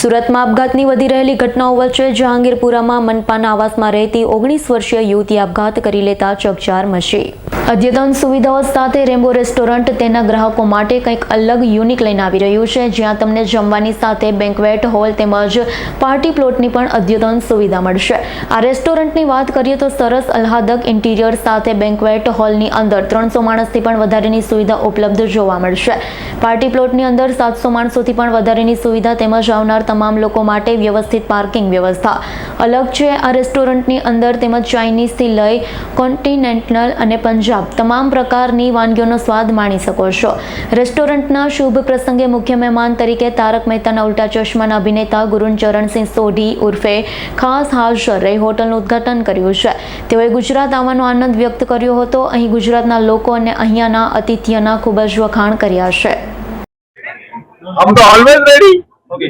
સુરતમાં આપઘાતની વધી રહેલી ઘટનાઓ વચ્ચે જહાંગીરપુરામાં મનપાના આવાસમાં રહેતી ઓગણીસ વર્ષીય યુવતી આપઘાત કરી લેતા ચકચાર મશી અદ્યતન સુવિધાઓ સાથે રેમ્બો રેસ્ટોરન્ટ તેના ગ્રાહકો માટે કંઈક અલગ યુનિક લઈને આવી રહ્યું છે જ્યાં તમને જમવાની સાથે બેન્કવેટ હોલ તેમજ પાર્ટી પ્લોટની પણ અદ્યતન સુવિધા મળશે આ રેસ્ટોરન્ટની વાત કરીએ તો સરસ અલ્હાદક ઇન્ટિરિયર સાથે બેન્કવેટ હોલની અંદર ત્રણસો માણસથી પણ વધારેની સુવિધા ઉપલબ્ધ જોવા મળશે પાર્ટી પ્લોટની અંદર સાતસો માણસોથી પણ વધારેની સુવિધા તેમજ આવનાર તમામ લોકો માટે વ્યવસ્થિત પાર્કિંગ વ્યવસ્થા અલગ છે આ રેસ્ટોરન્ટની અંદર તેમજ ચાઇનીઝથી લઈ કોન્ટિનેન્ટલ અને પંજાબ તમામ પ્રકારની વાનગીઓનો સ્વાદ માણી શકો છો રેસ્ટોરન્ટના શુભ પ્રસંગે મુખ્ય મહેમાન તરીકે તારક મહેતાના ઉલ્ટા ચશ્માના અભિનેતા ગુરુચરણસિંહ સોઢી ઉર્ફે ખાસ હાજર રહી હોટલનું ઉદ્ઘાટન કર્યું છે તેઓએ ગુજરાત આવવાનો આનંદ વ્યક્ત કર્યો હતો અહીં ગુજરાતના લોકો અને અહીંયાના અતિથિઓના ખૂબ જ વખાણ કર્યા છે આમ તો ઓલવેઝ રેડી Uh,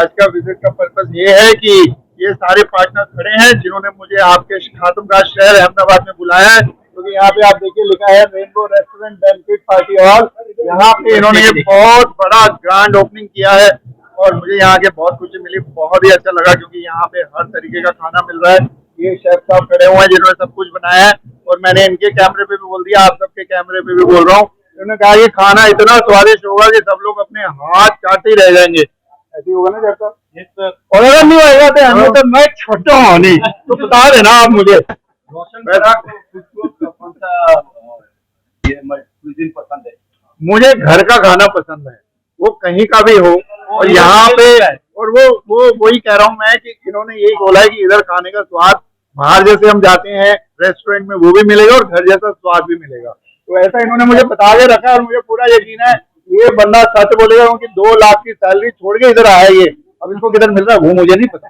आज का विजिट का पर्पज ये है कि ये सारे पार्टनर खड़े हैं जिन्होंने मुझे आपके खातुमगाज शहर अहमदाबाद में बुलाया है क्योंकि यहाँ पे आप देखिए लिखा है rainbow restaurant benefit party hall यहाँ पे इन्होंने बहुत बड़ा ग्रांड ओपनिंग किया है और मुझे यहाँ के बहुत खुशी मिली बहुत ही अच्छा लगा क्योंकि यहाँ पे हर तरीके का खाना मिल रहा है ये शेफ साहब खड़े हुए हैं जिन्होंने सब कुछ बनाया है और मैंने इनके कैमरे पे बोल दिया आप सबके कैमरे पे भी बोल रहा हूँ उन्होंने कहा कि खाना इतना स्वादिष्ट होगा कि सब लोग अपने हाथ चाटे रह जाएंगे ऐसे होगा ना जैसा और अगर नहीं होगा तो हाँ। तो मैं छोटा हूँ नहीं तो बता देना आप मुझे मुझे घर का खाना पसंद है वो कहीं का भी हो और यहाँ पे और वो वो वही कह रहा हूँ मैं कि इन्होंने यही बोला है कि इधर खाने का स्वाद बाहर जैसे हम जाते हैं रेस्टोरेंट में वो भी मिलेगा और घर जैसा स्वाद भी मिलेगा तो ऐसा इन्होंने मुझे बता के रखा और मुझे पूरा यकीन है ये बंदा सच बोलेगा क्योंकि दो लाख की सैलरी छोड़ के इधर आया ये अब इनको किधर मिल रहा है वो मुझे नहीं पता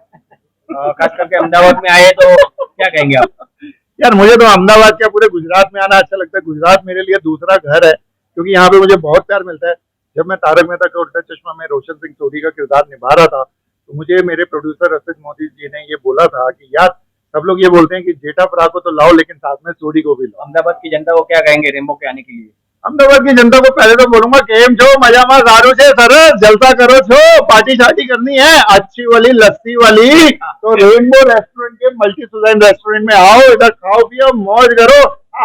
खास करके अहमदाबाद में आए तो क्या कहेंगे आप यार मुझे तो अहमदाबाद क्या पूरे गुजरात में आना अच्छा लगता है गुजरात मेरे लिए दूसरा घर है क्योंकि यहाँ पे मुझे बहुत प्यार मिलता है जब मैं तारक मेहता का उल्टा चश्मा में रोशन सिंह चोरी का किरदार निभा रहा था तो मुझे मेरे प्रोड्यूसर रसिद मोदी जी ने ये बोला था कि यार सब लोग ये बोलते हैं कि जेठा परा को तो लाओ लेकिन साथ में चोरी को भी लाओ अहमदाबाद की जनता को क्या कहेंगे रेमबो के आने के लिए अहमदाबाद की जनता को पहले तो बोलूंगा केम छो मजा मा सारू छे जलसा करो छो पार्टी शादी करनी है अच्छी वाली लस्सी वाली हाँ। तो रेनबो रेस्टोरेंट के मल्टी सुजाइन रेस्टोरेंट में आओ इधर खाओ पियो मौज करो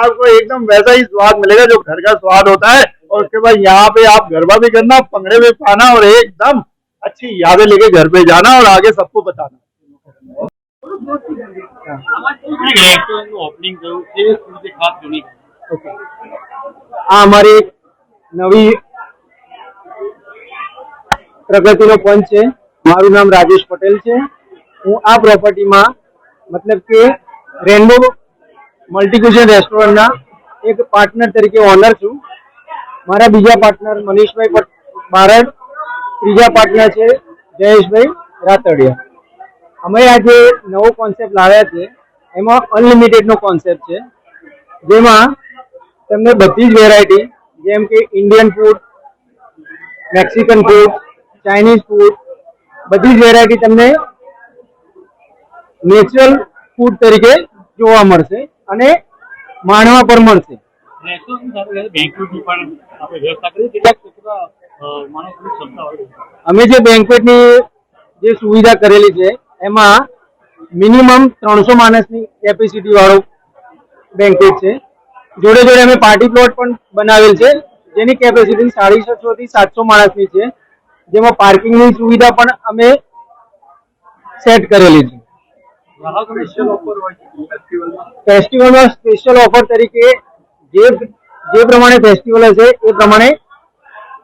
आपको एकदम वैसा ही स्वाद मिलेगा जो घर का स्वाद होता है और उसके बाद यहाँ पे आप गरबा भी करना पंगड़े भी पाना और एकदम अच्छी यादें लेके घर पे जाना और आगे सबको बताना આ અમારી નવી પ્રગતિનો પંચ છે મારું નામ રાજેશ પટેલ છે હું આ પ્રોપર્ટીમાં મતલબ કે રેનબો મલ્ટીક્યુઝન રેસ્ટોરન્ટના એક પાર્ટનર તરીકે ઓનર છું મારા બીજા પાર્ટનર મનીષભાઈ બારડ ત્રીજા પાર્ટનર છે જયેશભાઈ રાતડિયા અમે આ જે નવો કોન્સેપ્ટ લાવ્યા છે એમાં અનલિમિટેડનો કોન્સેપ્ટ છે જેમાં તમને બધી જ વેરાયટી જેમ કે Indian food Mexican food Chinese food બધી જ વેરાયટી તમને નેચરલ ફૂડ તરીકે જોવા મળશે અને માણવા પણ મળશે અમે જે બેન્કવેટની જે સુવિધા કરેલી છે એમાં મિનિમમ ત્રણસો માણસની કેપેસિટી વાળો બેન્કેટ છે જોડે જોડે અમે પાર્ટી પ્લોટ પણ બનાવેલ છે જેની કેપેસિટી સાડી છસો થી સાતસો માણસની છે જેમાં પાર્કિંગની સુવિધા પણ અમે સેટ કરેલી છે ફેસ્ટિવલમાં સ્પેશિયલ ઓફર તરીકે જે જે પ્રમાણે ફેસ્ટિવલ હશે એ પ્રમાણે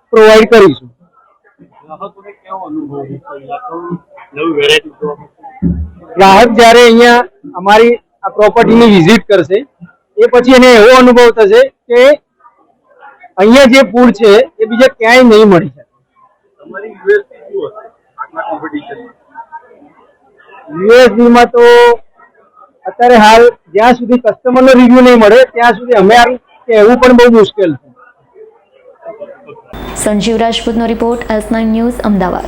પ્રોવાઈડ કરીશું ગ્રાહકોને કેવો અનુભવ ગ્રાહક જ્યારે અહીંયા અમારી આ ની વિઝિટ કરશે એ પછી એને એવો અનુભવ થશે કે અહીંયા જે પૂર છે એ બીજે ક્યાંય નહીં મળી શકે માં તો અત્યારે હાલ જ્યાં સુધી કસ્ટમરનો રિવ્યુ નહીં મળે ત્યાં સુધી અમે કહેવું પણ બહુ મુશ્કેલ છે સંજીવ રાજપૂત નો રિપોર્ટ એસ ન્યૂઝ અમદાવાદ